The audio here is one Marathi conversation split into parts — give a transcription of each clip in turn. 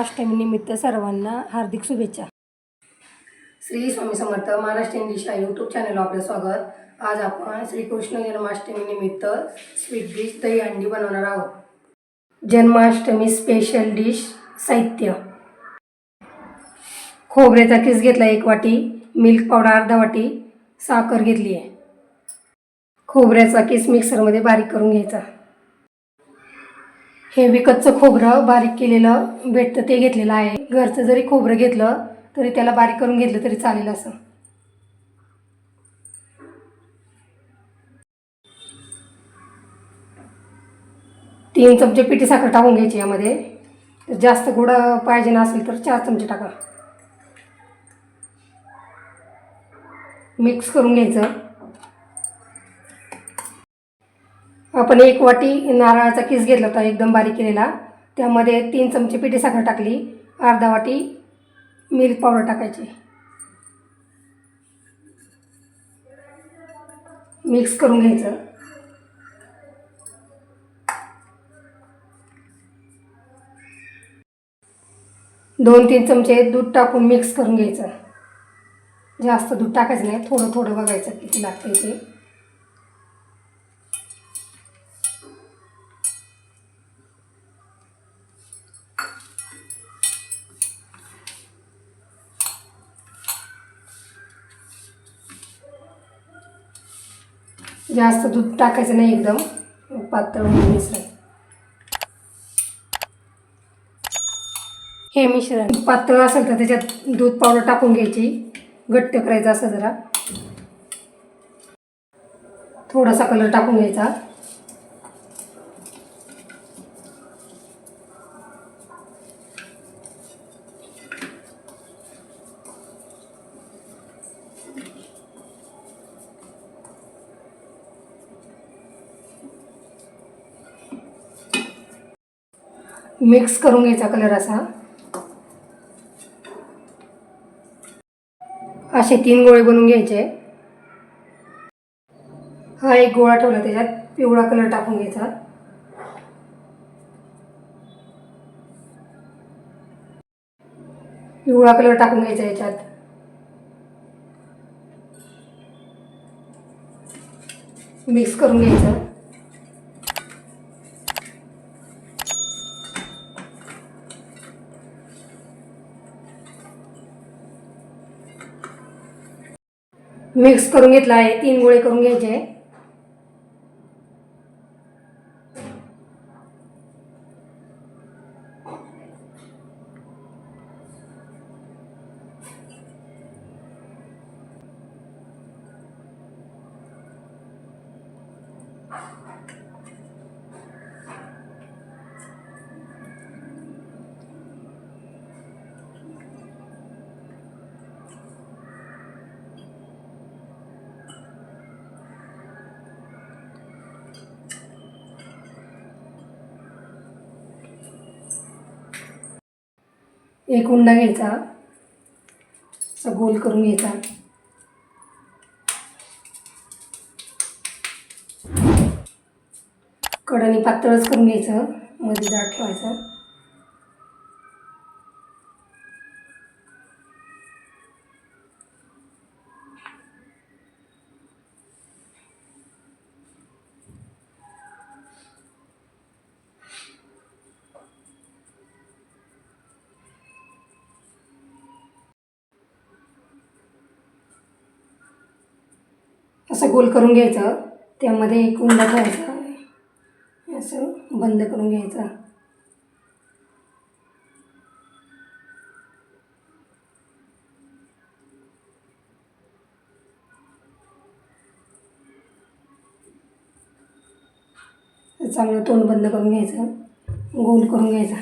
जन्माष्टमीनिमित्त सर्वांना हार्दिक शुभेच्छा. Shri Swami Samarth Maharashtra English YouTube channel आपलं स्वागत. आज आपण श्रीकृष्ण जन्माष्टमीनिमित्त स्वीट डिश दही अंडी बनवणार आहोत. जन्माष्टमी स्पेशल डिश साहित्य. खोबऱ्याचा किस घेतला एक वाटी मिल्क पावडर अर्धा वाटी साखर घेतली आहे खोबऱ्याचा किस मिक्सरमध्ये बारीक करून घ्यायचा. हे विकतचं खोबरं बारीक केलेलं भेटतं ते घेतलेलं आहे. घरचं जरी खोबरं घेतलं तरी त्याला बारीक करून घेतलं तरी चालेल असं. तीन चमचे पिठी साखर टाकून घ्यायची यामध्ये. जास्त गोड पाहिजे असेल तर चार चमचे टाका. मिक्स करून घ्यायचं. आपण एक वाटी नारळाचा किस घेतला होता एकदम बारीक केलेला. त्यामध्ये तीन चमचे पिठी साखर टाकली. अर्धा वाटी मिल्क पावडर टाकायची. मिक्स करून घ्यायचं. दोन तीन चमचे दूध टाकून मिक्स करून घ्यायचं. जास्त दूध टाकायचं नाही थोडं थोडं बघायचं किती लागतं ते. जास्त दूध टाकायचं नाही एकदम. पातळ मिश्रण हे मिश्रण. पातळ असेल तर त्याच्यात दूध पावडर टाकून घ्यायची. घट्ट करायचं असं जरा. थोडासा कलर टाकून घ्यायचा. मिक्स करून घ्यायचा कलर असा. असे तीन गोळे बनवून घ्यायचे. हा एक गोळा ठेवला त्याच्यात पिवळा कलर टाकून घ्यायचा. पिवळा कलर टाकून घ्यायचा याच्यात. मिक्स करून घ्यायचं. मिक्स करून घेतला आहे तीन गोळे करून घ्यायचे. एक उंडा घ्यायचा. असा गोल करून घ्यायचा. कडाने पातळच करून घ्यायचं. मध्ये जाड ठेवायचं. असं गोल करून घ्यायचं. त्यामध्ये एक उंडा ठेवायचा. असं बंद करून घ्यायचा. चांगलं तोंड बंद करून घ्यायचं. गोल करून घ्यायचा.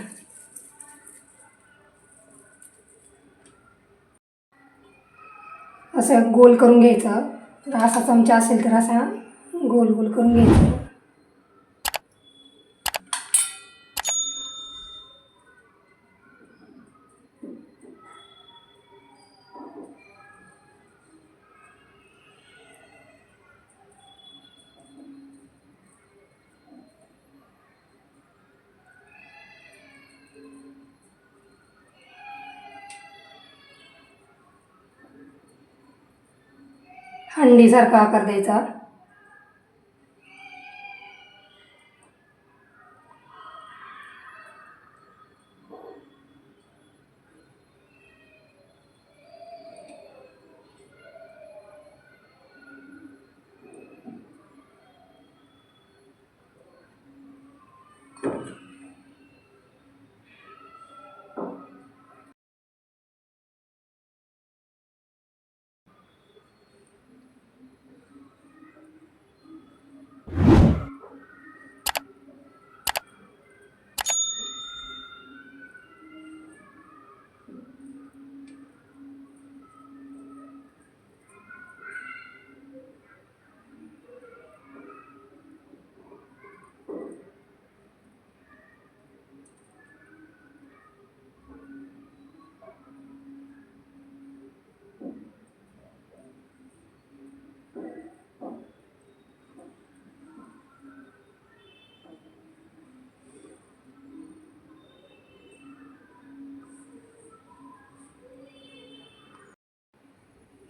असं गोल करून घ्यायचं. असा चमचा असेल तर असा गोल गोल करून घ्यायचा. अंडीसारखा आकार द्यायचा.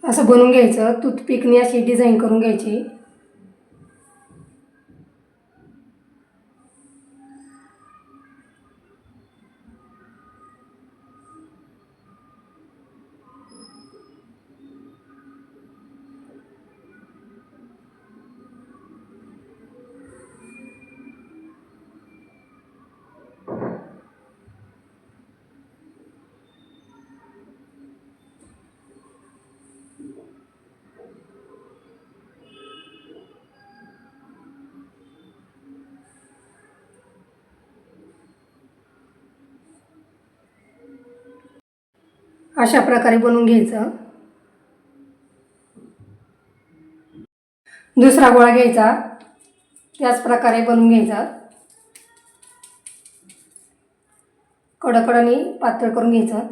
असं बनवून घ्यायचं. टूथपिकने अशी डिझाईन करून घ्यायची. अशा प्रकारे बनवून घ्यायचं. दुसरा गोळा घ्यायचा. त्याच प्रकारे बनवून घ्यायचा. कडकडाने पातळ करून घ्यायचं.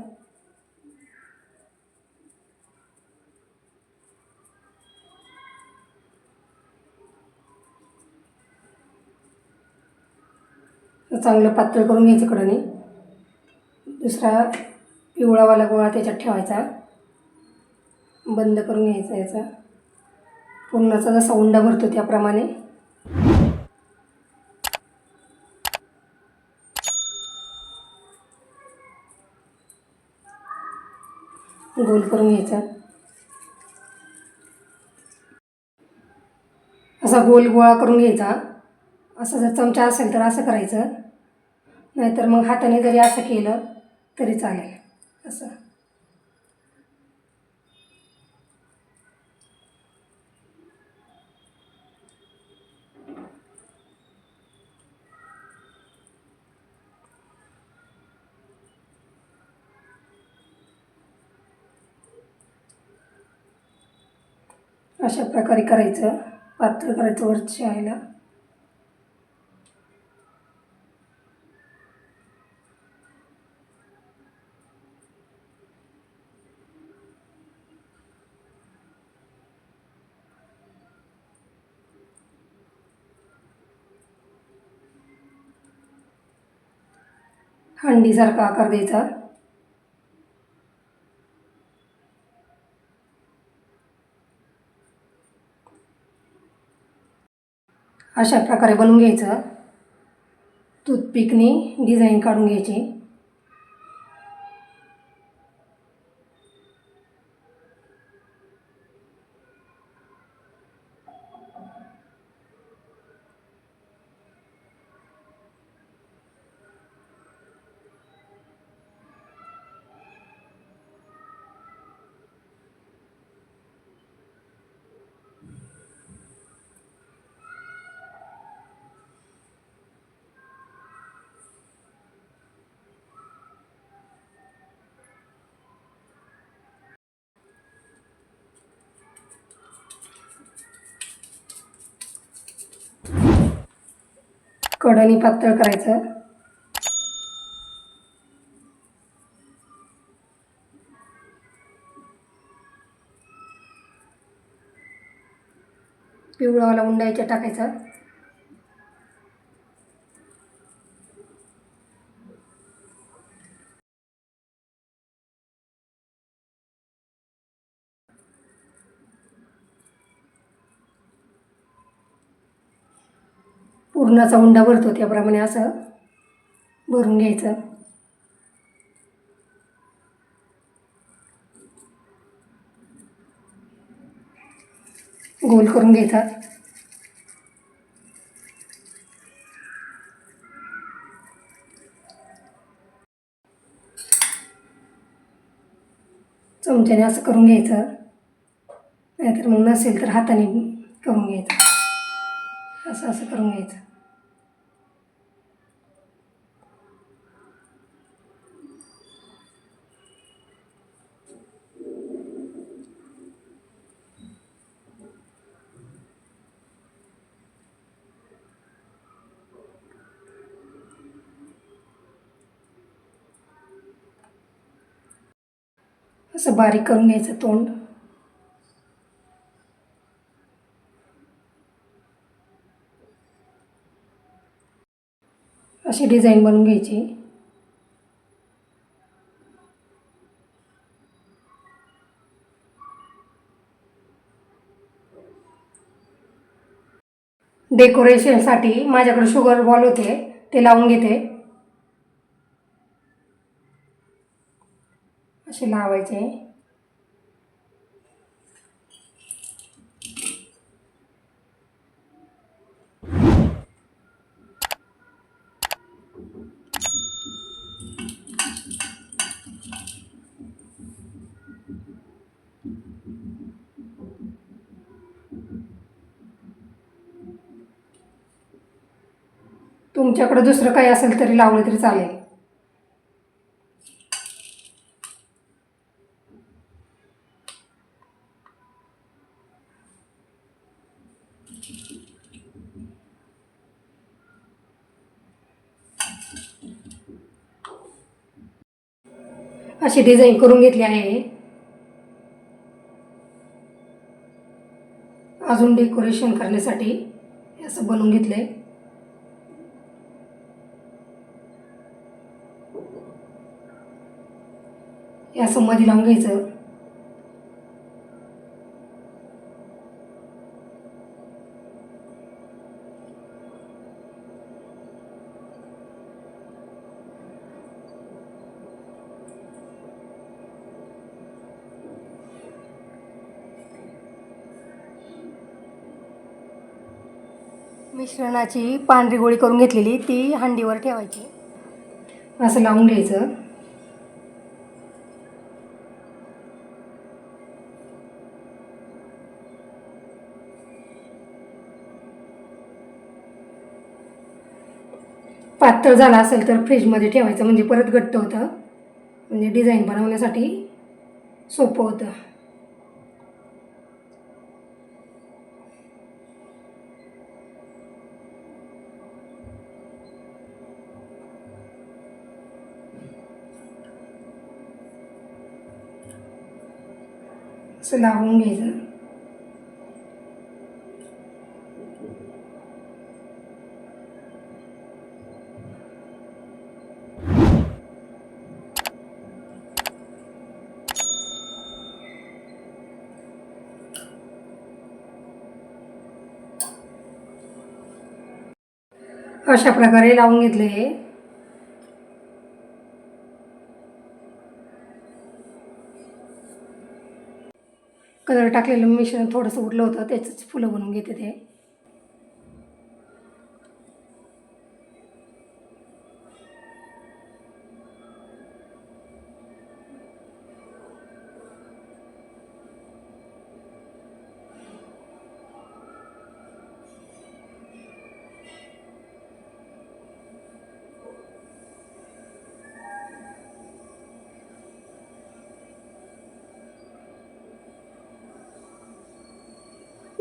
चांगलं पातळ करून घ्यायचं कडाने. दुसरा पिवळावाला गोळा त्याच्यात ठेवायचा. बंद करून घ्यायचा याचा. पूर्णचा जसा उंडा भरतो त्याप्रमाणे. गोल करून घ्यायचा. असा गोल गोळा करून घ्यायचा. असं जर चमचा असेल तर असं करायचं. नाहीतर मग हाताने जरी असं केलं तरी चालेल. असं. अशा प्रकारे करायचं पातळ करायचं वरच्या आईला हंडीसारखा आकार द्यायचा. अशा प्रकारे बनवून घ्यायचं. टूथपिकनी डिझाईन काढून घ्यायची. कडाने पातळ करायचं. पिवळावाला उंडायच्या टाकायचा. पुरणाचा उंडा भरतो त्याप्रमाणे असं भरून घ्यायचं. गोल करून घ्यायचा. चमच्याने असं करून घ्यायचं. नाहीतर मग नसेल तर हाताने करून घ्यायचं. असं असं करून घ्यायचं. असं बारीक करून घ्यायचं तोंड. अशी डिझाईन बनवून घ्यायची. डेकोरेशनसाठी माझ्याकडे शुगर बॉल होते ते लावून घेते. असे लावायचे. तुमच्याकडे दुसरं काही असेल तरी लावलं तरी चालेल. अशी डिझाईन करून घेतली आहे. अजून डेकोरेशन करण्यासाठी असं बनवून घेतलंय. हे असं मध्ये लावून घ्यायचं. मिश्रणाची पांढरी गोळी करून घेतलेली ती हंडीवर ठेवायची. असं लावून घ्यायचं. पातळ झाला असेल तर फ्रीजमध्ये ठेवायचं म्हणजे परत घट्ट होतं. म्हणजे डिझाईन बनवण्यासाठी सोपं होतं. असं लावून घ्यायचं. अशा प्रकारे लावून घेतले हे. कलर टाकलेलं मिश्रण थोडंसं उरलं होतं त्याचंच फुलं बनवून घेते ते.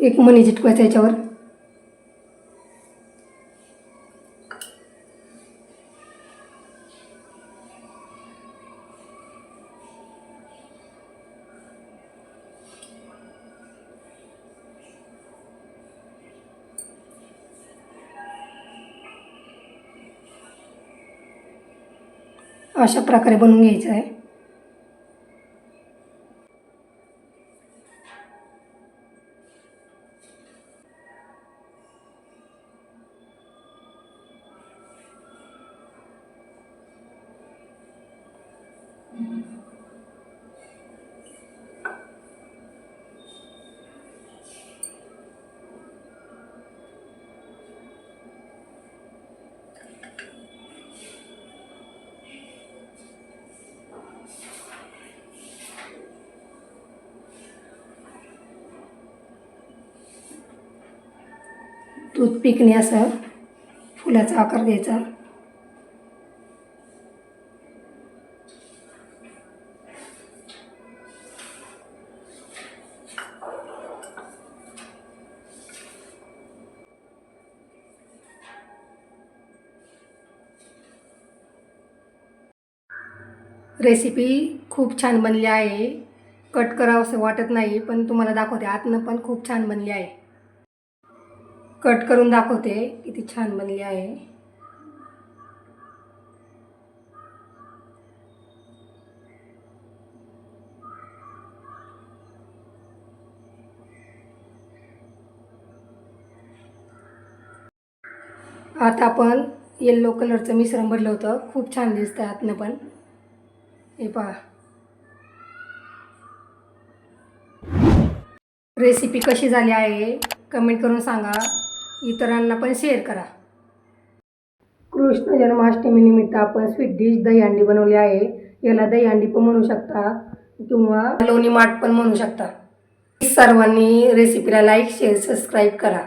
एक मनी चिटकवायचं याच्यावर अशा प्रकारे बनवून घ्यायचं आहे. टूथपिकने असं फुलाचा आकार द्यायचा. रेसिपी खूप छान बनली आहे. कट करावं असं वाटत नाही पण तुम्हाला दाखवते. आतनं पण खूप छान बनली आहे. कट करून दाखवते किती छान बनली आहे. आता आपण येल्लो कलरचं मिश्रण भरलं होतं. खूप छान दिसतं आतनं पण. हे पहा. रेसिपी कशी झाली आहे कमेंट करून सांगा. इतरांना पण शेअर करा. कृष्ण जन्माष्टमीनिमित्त आपण स्वीट डिश दहीहंडी बनवली आहे. याला दहीहंडी पण म्हणू शकता किंवा लोणी माठ पण म्हणू शकता. सर्वांनी रेसिपीला लाईक शेअर सबस्क्राईब करा.